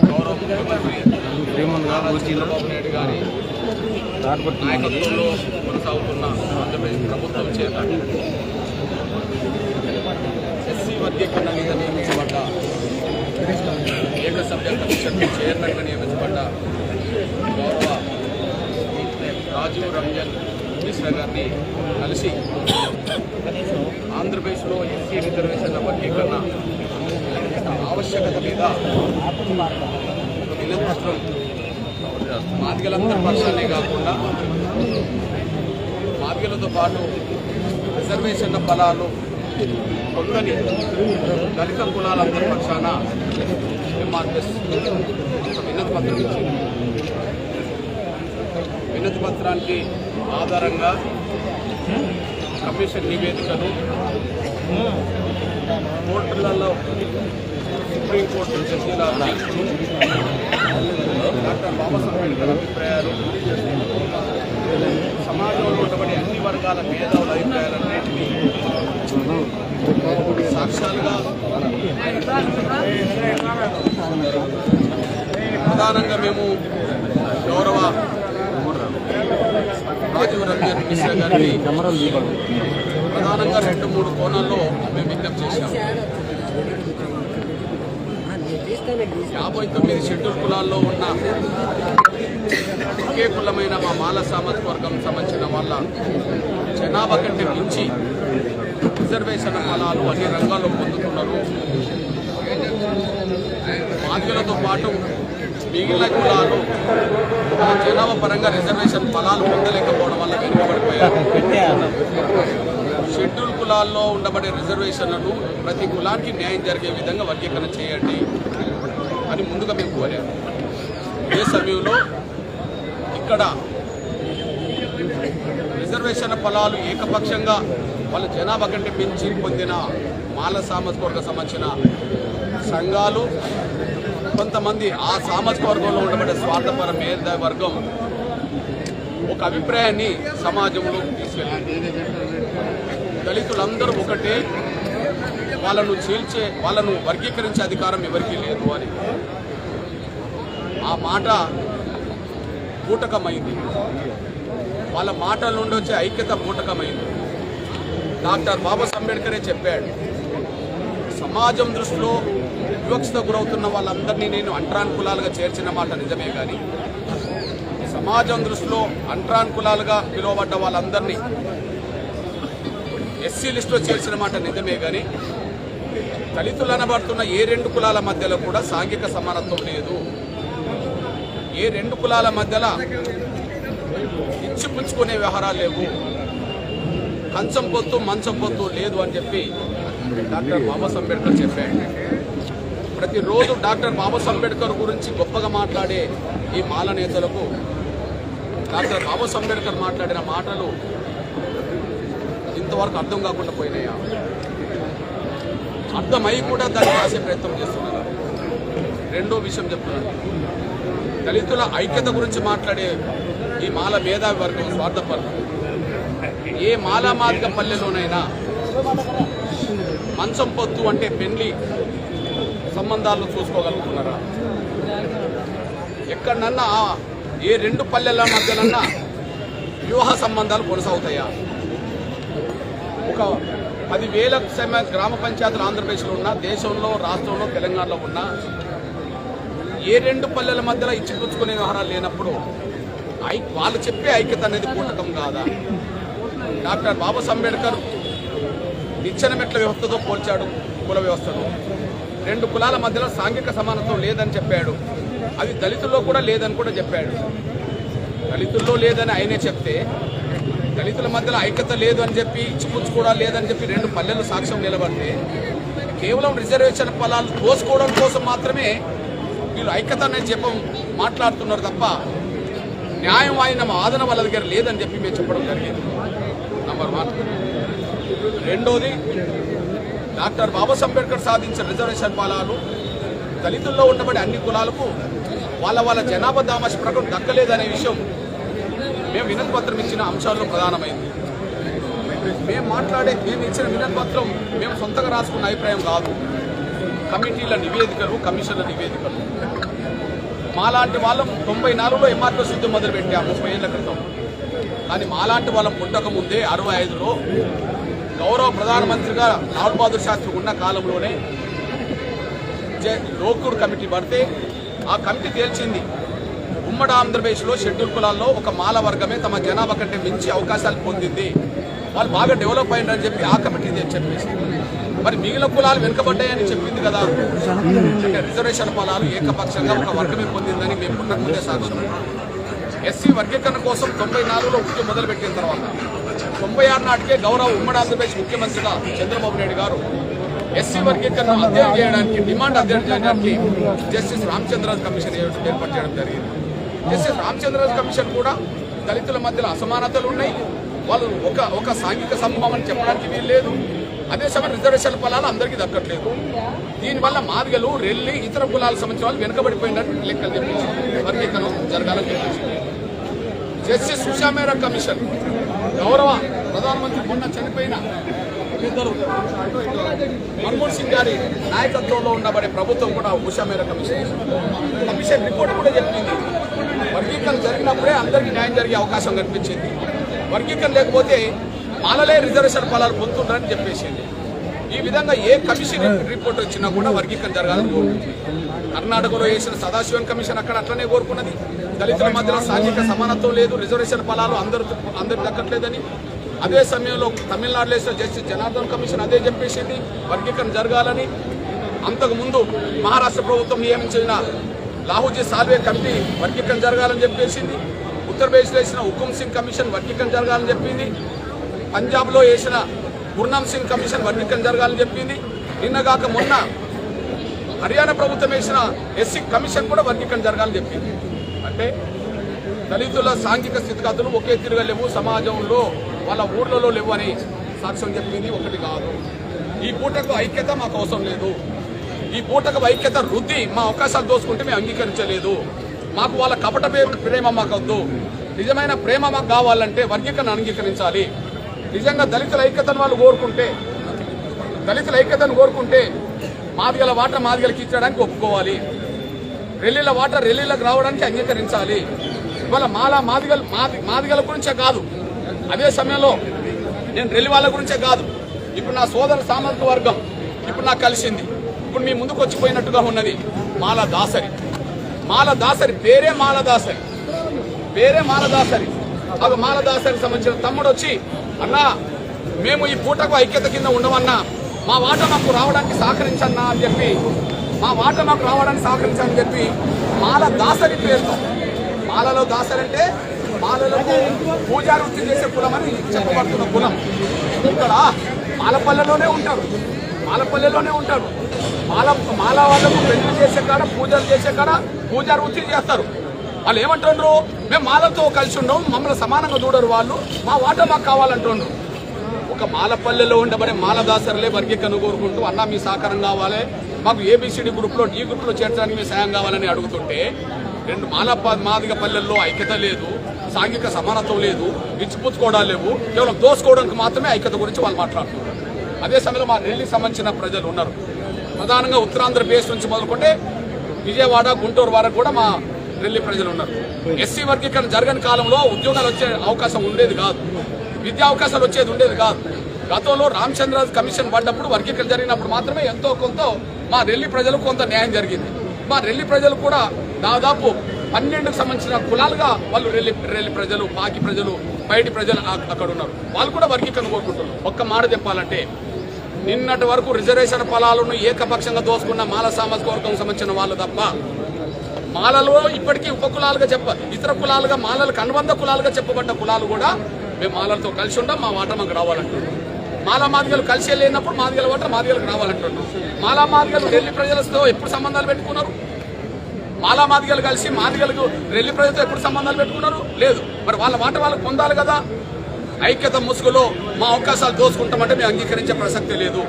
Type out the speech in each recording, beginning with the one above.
గౌరవ ముఖ్యమంత్రి నారా చంద్రబాబు నాయుడు గారి నాయకత్వంలో కొనసాగుతున్న ఆంధ్రప్రదేశ్ ప్రభుత్వం చేత ఎస్సీ వర్గీకరణ మీద నియమించబడ్డ ఏక సభ్య కమిషన్ చైర్మన్గా నియమించబడ్డ గౌరవ రాజీవ్ రంజన్ మిశ్రా గారిని కలిసి ఆంధ్రప్రదేశ్లో ఎస్సీ రిజర్వేషన్ల వర్గీకరణ ఆవశ్యకత మీద వినతిపత్రం మాదిగలందరి పక్షాలే కాకుండా మాదిగలతో పాటు రిజర్వేషన్ల ఫలాలు పొందని దళిత కులాలందరి పక్షాన ఎంఆర్ఎస్ వినతి పత్రం ఇచ్చింది. వినతి పత్రానికి ఆధారంగా కమిషన్ నివేదికను కోర్టులలో సుప్రీంకోర్టు జడ్జీల డాక్టర్ బాబాసాహెబ్ అంబేద్కర్ అభిప్రాయాలు సమాజంలో ఉండబడే అన్ని వర్గాల మేధావుల అభిప్రాయాలన్నింటినీ సాక్ష్యాలుగా ప్రధానంగా మేము గౌరవ రాజీవ్ రంజన్ మిశ్రా గారిని ప్రధానంగా రెండు మూడు కోణాల్లో మేము విజ్ఞప్తి చేశాము. యాభై తొమ్మిది షెడ్యూల్ కులాల్లో ఉన్న ఒకే కులమైన మా మాల సామాజిక వర్గం సంబంధించిన వాళ్ళ జనాభా కంటే మించి రిజర్వేషన్ ఫలాలు అన్ని రంగాల్లో పొందుతున్నారు. బాధ్యులతో పాటు మిగిలిన కులాలు జనాభా పరంగా రిజర్వేషన్ ఫలాలు పొందలేకపోవడం వల్ల వెనుకబడిపోయారు. షెడ్యూల్ కులాల్లో ఉండబడే రిజర్వేషన్లను ప్రతి కులానికి న్యాయం జరిగే విధంగా వర్గీకరణ చేయండి. అని ముందుగా మేము కోరాము ఏ సమయంలో ఇక్కడ రిజర్వేషన్ ఫలాలు ఏకపక్షంగా వాళ్ళ జనాభా కంటే పెంచి పొందిన మాల సామాజిక వర్గ సంబంధించిన సంఘాలు కొంతమంది ఆ సామాజిక వర్గంలో ఉండబడే స్వార్థపర మేధ వర్గం ఒక అభిప్రాయాన్ని సమాజంలో తీసుకెళ్ళారు దళితులందరూ ఒకటే వాళ్ళను చీల్చే వాళ్ళను వర్గీకరించే అధికారం ఎవరికీ లేదు అని. ఆ మాట బూటకమైంది వాళ్ళ మాటల నుండి వచ్చే ఐక్యత బూటకమైంది డాక్టర్ బాబాసాహెబ్ అంబేద్కరే చెప్పాడు సమాజం దృష్టిలో వివక్షత గురవుతున్న వాళ్ళందరినీ నేను అంట్రాన్ కులాలుగా చేర్చిన మాట నిజమే కానీ సమాజం దృష్టిలో అంట్రాన్ కులాలుగా పిలువబడ్డ వాళ్ళందరినీ ఎస్సీ లిస్టులో చేర్చిన మాట నిజమే కానీ దళితులు అనబడుతున్న ఏ రెండు కులాల మధ్యలో కూడా సాంఘిక సమానత్వం లేదు. ఏ రెండు కులాల మధ్యలో ఇచ్చిపుచ్చుకునే వ్యవహారాలు లేవు. కంచం పొత్తు మంచం పొత్తు లేదు అని చెప్పి డాక్టర్ బాబాస్ అంబేద్కర్ చెప్పాడు ప్రతిరోజు డాక్టర్ బాబాస్ అంబేద్కర్ గురించి గొప్పగా మాట్లాడే ఈ మాల నేతలకు డాక్టర్ బాబాస్ అంబేద్కర్ మాట్లాడిన మాటలు ఇంతవరకు అర్థం కాకుండా పోయినాయా? అర్థమై కూడా దాన్ని రాసే ప్రయత్నం చేస్తున్నారు. రెండో విషయం చెప్తున్నాను. దళితుల ఐక్యత గురించి మాట్లాడే ఈ మాల మేధావి వర్గం స్వార్థపరం ఏ మాలా పల్లెలోనైనా మంచం పొత్తు అంటే పెళ్ళి సంబంధాలు చూసుకోగలుగుతున్నారా? ఎక్కడన్నా ఏ రెండు పల్లెల మధ్యనన్నా వివాహ సంబంధాలు కొనసాగుతాయా? ఒక పదివేల గ్రామ పంచాయతీలు ఆంధ్రప్రదేశ్లో ఉన్న దేశంలో రాష్ట్రంలో తెలంగాణలో ఉన్న ఏ రెండు పల్లెల మధ్యలో ఇచ్చిపుచ్చుకునే వ్యవహారాలు లేనప్పుడు ఐ వాళ్ళు చెప్పే ఐక్యత అనేది పూటకం కాదా? డాక్టర్ బాబాసాహెబ్ అంబేద్కర్ నిచ్చెన మెట్ల వ్యవస్థతో పోల్చాడు కుల వ్యవస్థను. రెండు కులాల మధ్యలో సాంఘిక సమానత్వం లేదని చెప్పాడు. అది దళితుల్లో కూడా లేదని కూడా చెప్పాడు. దళితుల్లో లేదని ఆయనే చెప్తే దళితుల మధ్యలో ఐక్యత లేదు అని చెప్పి ఇచ్చిపుచ్చు కూడా లేదని చెప్పి రెండు పల్లెలు సాక్ష్యం నిలబడితే కేవలం రిజర్వేషన్ ఫలాలు కోసుకోవడం కోసం మాత్రమే వీళ్ళు ఐక్యత అనేది చెప్పం మాట్లాడుతున్నారు తప్ప న్యాయం ఆయన ఆదన వాళ్ళ దగ్గర లేదని చెప్పి మేము చెప్పడం జరిగింది. Number one. రెండోది డాక్టర్ బాబాసాహెబ్ అంబేద్కర్ సాధించిన రిజర్వేషన్ ఫలాలు దళితుల్లో ఉండబడే అన్ని కులాలకు వాళ్ళ వాళ్ళ జనాభా దామాష ప్రకారం దక్కలేదనే విషయం మేము వినతి పత్రం ఇచ్చిన అంశాల్లో ప్రధానమైంది. మేము మాట్లాడే మేము ఇచ్చిన వినతి పత్రం మేము సొంతంగా రాసుకున్న అభిప్రాయం కాదు. కమిటీల నివేదికలు కమిషన్ల నివేదికలు. మాలాంటి వాళ్ళం తొంభై నాలుగులో ఎంఆర్పీ సిద్ధం మొదలు పెట్టాం ముప్పై ఏళ్ళ క్రితం. కానీ మాలాంటి వాళ్ళం పుట్టక ముందే అరవై ఐదులో గౌరవ ప్రధానమంత్రిగా లాల్ బహదూర్ శాస్త్రి ఉన్న కాలంలోనే లోకూర్ కమిటీ పడితే ఆ కమిటీ తేల్చింది. ఉమ్మడి ఆంధ్రప్రదేశ్లో షెడ్యూల్ కులాల్లో ఒక మాల వర్గమే తమ జనాభా కంటే మించి అవకాశాలు పొందింది. వాళ్ళు బాగా డెవలప్ అయ్యారని చెప్పి ఆ కమిటీ చెప్పేసి. మరి మిగిలిన కులాలు వెనుకబడ్డాయని చెప్పింది కదా. అంటే రిజర్వేషన్ పొలాలు ఏకపక్షంగా ఒక వర్గమే పొందిందని మేము పుట్టక ముందే సాక్ష్యం ఎస్సీ వర్గీకరణ కోసం తొంభై నాలుగులో ఉద్యమం మొదలుపెట్టిన తర్వాత తొంభై ఆరు నాటికే గౌరవ ఉమ్మడి ఆంధ్రప్రదేశ్ ముఖ్యమంత్రిగా చంద్రబాబు నాయుడు గారు ఎస్సీ వర్గీకరణ అధ్యయనం చేయడానికి డిమాండ్ అధ్యయనం చేయడానికి జస్టిస్ రామచంద్రరాజ్ కమిషన్ ఏర్పాటు చేయడం జరిగింది. జస్టిస్ రామచంద్రరాజు కమిషన్ కూడా దళితుల మధ్యలో అసమానతలు ఉన్నాయి. వాళ్ళు ఒక ఒక సాంఘిక సమూహం అని చెప్పడానికి వీలు లేదు. అదే సమయం రిజర్వేషన్ ఫలాలు అందరికీ దక్కట్లేదు. దీనివల్ల మాదిగలు రెల్లి ఇతర కులాలకు సంబంధించిన వాళ్ళు వెనుకబడిపోయినట్టు లెక్కలు చెప్పించి వర్గీకరణ జరగాలని చెప్పేసి. జస్టిస్ ఉషా కమిషన్ గౌరవ ప్రధానమంత్రి మొన్న చనిపోయిన ఇద్దరు మన్మోహన్ సింగ్ గారి నాయకత్వంలో ఉండబడే ప్రభుత్వం కూడా ఉషా మేర కమిషన్. కమిషన్ రిపోర్ట్ కూడా చెప్పింది. వర్గీకరణ జరిగినప్పుడే అందరికీ న్యాయం జరిగే అవకాశం కనిపించింది వర్గీకరణ లేకపోతే మాలలే రిజర్వేషన్ ఫలాలు పొందుతుంటారని చెప్పేసింది. ఈ విధంగా ఏ కమిషన్ రిపోర్ట్ వచ్చినా కూడా వర్గీకరణ జరగాలని కోరుకుంటుంది కర్ణాటకలో వేసిన సదాశివన్ కమిషన్ అక్కడ అట్లనే కోరుకున్నది. దళితుల మధ్యలో సాంఘిక సమానత్వం లేదు రిజర్వేషన్ ఫలాలు అందరు అందరికి దక్కట్లేదని. అదే సమయంలో తమిళనాడులో వేసిన జస్టిస్ జనార్దన్ కమిషన్ అదే చెప్పేసింది. వర్గీకరణ జరగాలని. అంతకుముందు మహారాష్ట్ర ప్రభుత్వం నియమించిన లాహూజీ సాల్వే కమిటీ వర్గీకరణ జరగాలని చెప్పేసింది. ఉత్తరప్రదేశ్లో వేసిన హుకుం సింగ్ కమిషన్ వర్గీకరణ జరగాలని చెప్పింది. పంజాబ్లో వేసిన గుర్నామ్ సింగ్ కమిషన్ వర్గీకరణ జరగాలని చెప్పింది. నిన్నగాక మొన్న హర్యానా ప్రభుత్వం వేసిన ఎస్సీ కమిషన్ కూడా వర్గీకరణ జరగాలని చెప్పింది. అంటే దళితుల సాంఘిక స్థితిగతులు ఒకే తిరుగా లేవు సమాజంలో వాళ్ళ ఊర్లలో లేవు అని సాక్ష్యం చెప్పింది ఒకటి కాదు. ఈ పూటకు ఐక్యత మాకు అవసరం లేదు. ఈ పూటకు ఐక్యత వృద్ధి మా అవకాశాలు దోసుకుంటే మేము అంగీకరించలేదు. మాకు వాళ్ళ కపట ప్రేమ మాకొద్దు. నిజమైన ప్రేమ మాకు కావాలంటే వర్గీకరణ అంగీకరించాలి. నిజంగా దళితుల ఐక్యతను వాళ్ళు కోరుకుంటే దళితుల ఐక్యతను కోరుకుంటే మాదిగల వాటర్ మాదిగలకి ఇచ్చడానికి ఒప్పుకోవాలి. రెల్లీల వాటర్ రెల్లీలకు రావడానికి అంగీకరించాలి. ఇవాళ మాల మాదిగల మాది మాదిగల గురించే కాదు. అదే సమయంలో నేను రెల్లి వాళ్ళ గురించే కాదు. ఇప్పుడు నా సోదర సామర్థ్య వర్గం ఇప్పుడు నాకు కలిసింది. ఇప్పుడు మీ ముందుకు వచ్చిపోయినట్టుగా ఉన్నది మాల దాసరి మాల దాసరి పేరే మాల దాసరి పేరే మాలదాసరి. అది మాలదాసరికి సంబంధించిన తమ్ముడు వచ్చి అన్నా మేము ఈ పూటకు ఐక్యత కింద ఉండమన్నా మా వాట మాకు రావడానికి సహకరించన్నా అని చెప్పి మా వాట మాకు రావడానికి సహకరించని చెప్పి మాల దాసరి పేరుతో మాలలో దాసరి అంటే మాలలకు పూజా వృత్తి చేసే కులం అని చెప్పబడుతున్న కులం. ఇక్కడ మాలపల్లెలోనే ఉంటారు. మాలపల్లెలోనే ఉంటారు. మాల మాల వాళ్ళకు పెళ్ళి చేసే కాడ పూజలు చేసే కాడ పూజా వృత్తి చేస్తారు. వాళ్ళు ఏమంటుండ్రు? మేము మాలతో కలిసి ఉన్నాం మమ్మల్ని సమానంగా చూడరు వాళ్ళు. మా వాట మాకు కావాలంటుండ్రు. ఒక మాలపల్లెలో ఉండబడే మాలదాసరులే వర్గీకరణ కోరుకుంటూ అన్న మీ సహకారం కావాలి. మాకు ఏబిసిడి గ్రూప్లో డి గ్రూప్లో చేర్చడానికి మీ సాయం కావాలని అడుగుతుంటే రెండు మాల మాదిగ పల్లెల్లో ఐక్యత లేదు సాంఘిక సమానత్వం లేదు ఇచ్చిపుచ్చుకోవడాలు లేవు. కేవలం దోసుకోవడానికి మాత్రమే ఐక్యత గురించి వాళ్ళు మాట్లాడుతున్నారు. అదే సమయంలో మా నెల్లికి సంబంధించిన ప్రజలు ఉన్నారు. ప్రధానంగా ఉత్తరాంధ్రప్రదేశ్ నుంచి మొదలుకుంటే విజయవాడ గుంటూరు వరకు కూడా మా ఢిల్లీ ప్రజలు ఉన్నారు. ఎస్సీ వర్గీకరణ జరగని కాలంలో ఉద్యోగాలు వచ్చే అవకాశం ఉండేది కాదు. విద్యా అవకాశాలు వచ్చేది ఉండేది కాదు. గతంలో రామచంద్రరాజు కమిషన్ పడ్డప్పుడు వర్గీకరణ జరిగినప్పుడు మాత్రమే ఎంతో కొంత మా రెల్లి ప్రజలకు కొంత న్యాయం జరిగింది. మా రెల్లి ప్రజలు కూడా దాదాపు పన్నెండుకు సంబంధించిన కులాలుగా వాళ్ళు రెల్లి రెల్లి ప్రజలు పాకి ప్రజలు బయటి ప్రజలు అక్కడ ఉన్నారు. వాళ్ళు కూడా వర్గీకరణ కోరుకుంటున్నారు. ఒక్క మాట చెప్పాలంటే నిన్నటి వరకు రిజర్వేషన్ ఫలాలను ఏకపక్షంగా దోసుకున్న మాల సామాజిక వర్గం సంబంధించిన వాళ్ళు తప్ప మాలలో ఇప్పటికీ ఉప కులాలుగా చెప్ప ఇతర కులాలుగా మాలలకు అనుబంధ కులాలుగా చెప్పబడ్డ కులాలు కూడా మేము మాలలతో కలిసి ఉండం మా వాట మాకు రావాలంటున్నాం మాలా మాదిగలు కలిసి వెళ్ళినప్పుడు మాదిగల వాట మాదిగలకు రావాలంటున్నాం మాలా మాదిగలు ఢిల్లీ ప్రజలతో ఎప్పుడు సంబంధాలు పెట్టుకున్నారు? మాలా మాదిగలు కలిసి మాదిగలకు రెల్లి ప్రజలతో ఎప్పుడు సంబంధాలు పెట్టుకున్నారు? లేదు. మరి వాళ్ళ మాట వాళ్ళు పొందాలి కదా? ఐక్యత ముసుగులో మా అవకాశాలు దోచుకుంటామంటే మేము అంగీకరించే ప్రసక్తి లేదు.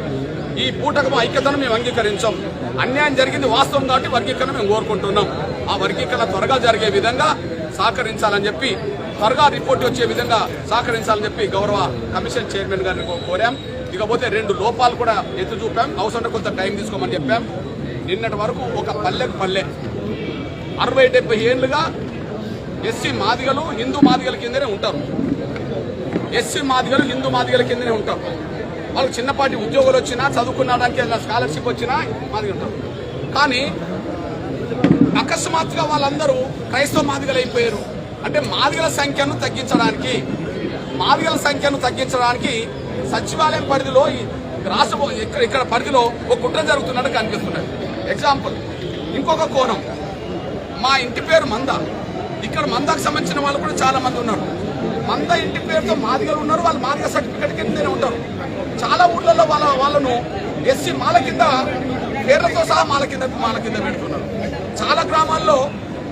ఈ పూటకు మా ఐక్యతను మేము అంగీకరించాం. అన్యాయం జరిగింది వాస్తవం కాబట్టి వర్గీకరణ మేము కోరుకుంటున్నాం. ఆ వర్గీకరణ త్వరగా జరిగే విధంగా సహకరించాలని చెప్పి త్వరగా రిపోర్ట్ వచ్చే విధంగా సహకరించాలని చెప్పి గౌరవ కమిషన్ చైర్మన్ గారిని కోరాం. ఇకపోతే రెండు లోపాలు కూడా ఎత్తు చూపాం. అవసరం కొంత టైం తీసుకోమని చెప్పాం. నిన్నటి వరకు ఒక పల్లెకు పల్లె. అరవై డెబ్బై ఏళ్ళుగా ఎస్సీ మాదిగలు హిందూ మాదిగల కిందనే ఉంటారు. ఎస్సీ మాదిగలు హిందూ మాదిగల కిందనే ఉంటారు. వాళ్ళకి చిన్నపాటి ఉద్యోగాలు వచ్చినా చదువుకున్నాడానికి స్కాలర్షిప్ వచ్చినా మాదిగ ఉంటారు. కానీ అకస్మాత్తుగా వాళ్ళందరూ క్రైస్తవ మాదిగలు అయిపోయారు. అంటే మాదిగల సంఖ్యను తగ్గించడానికి మాదిగల సంఖ్యను తగ్గించడానికి సచివాలయం పరిధిలో ఈ రాష్ట్ర ఇక్కడ ఇక్కడ పరిధిలో ఒక కుట్ర జరుగుతున్నట్టు కనిపిస్తున్నది ఎగ్జాంపుల్ ఇంకొక కోణం. మా ఇంటి పేరు మంద. ఇక్కడ మందకు సంబంధించిన వాళ్ళు కూడా చాలా మంది ఉన్నారు. మంద ఇంటి పేరుతో మాదిగలు ఉన్నారు వాళ్ళు మాదిగ సర్టిఫికెట్ కిందనే ఉంటారు. చాలా ఊళ్ళల్లో వాళ్ళ వాళ్ళను ఎస్సీ మాల కింద పేర్లతో సహా మాల కింద మాల కింద పెడుతున్నారు. చాలా గ్రామాల్లో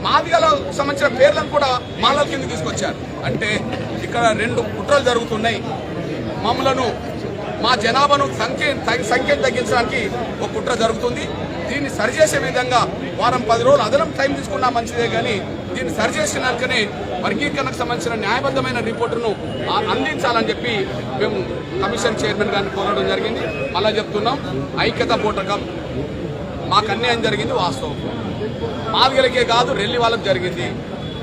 మాదిగల సంబంధించిన పేర్లను కూడా మాలల కింద తీసుకొచ్చారు. అంటే ఇక్కడ రెండు కుట్రలు జరుగుతున్నాయి. మమ్మలను మా జనాభాను సంఖ్య సంఖ్యను తగ్గించడానికి ఒక కుట్ర జరుగుతుంది. దీన్ని సరిచేసే విధంగా వారం పది రోజులు అదనం టైం తీసుకున్నా మంచిదే కానీ దీన్ని సరిచేసినాకనే వర్గీకరణకు సంబంధించిన న్యాయబద్ధమైన రిపోర్టును అందించాలని చెప్పి మేము కమిషన్ చైర్మన్ గారిని కోరడం జరిగింది. మళ్ళా చెప్తున్నాం ఐక్యత పోటకం మాకు అన్యాయం జరిగింది వాస్తవం. మాదిగలకే కాదు రెల్లి వాళ్ళకి జరిగింది.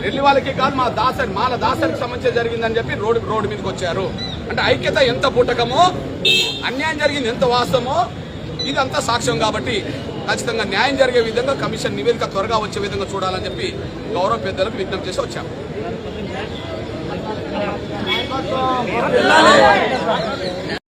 రెల్లి వాళ్ళకే కాదు మా దాసరి మాల దాసరికి సంబంధించి జరిగిందని చెప్పి రోడ్డు రోడ్డు మీదకి వచ్చారు. అంటే ఐక్యత ఎంత పుట్టకమో అన్యాయం జరిగింది ఎంత వాస్తవమో ఇదంతా సాక్ష్యం కాబట్టి ఖచ్చితంగా న్యాయం జరిగే విధంగా కమిషన్ నివేదిక త్వరగా వచ్చే విధంగా చూడాలని చెప్పి గౌరవ పెద్దలకు విజ్ఞప్తి చేసి వచ్చాం.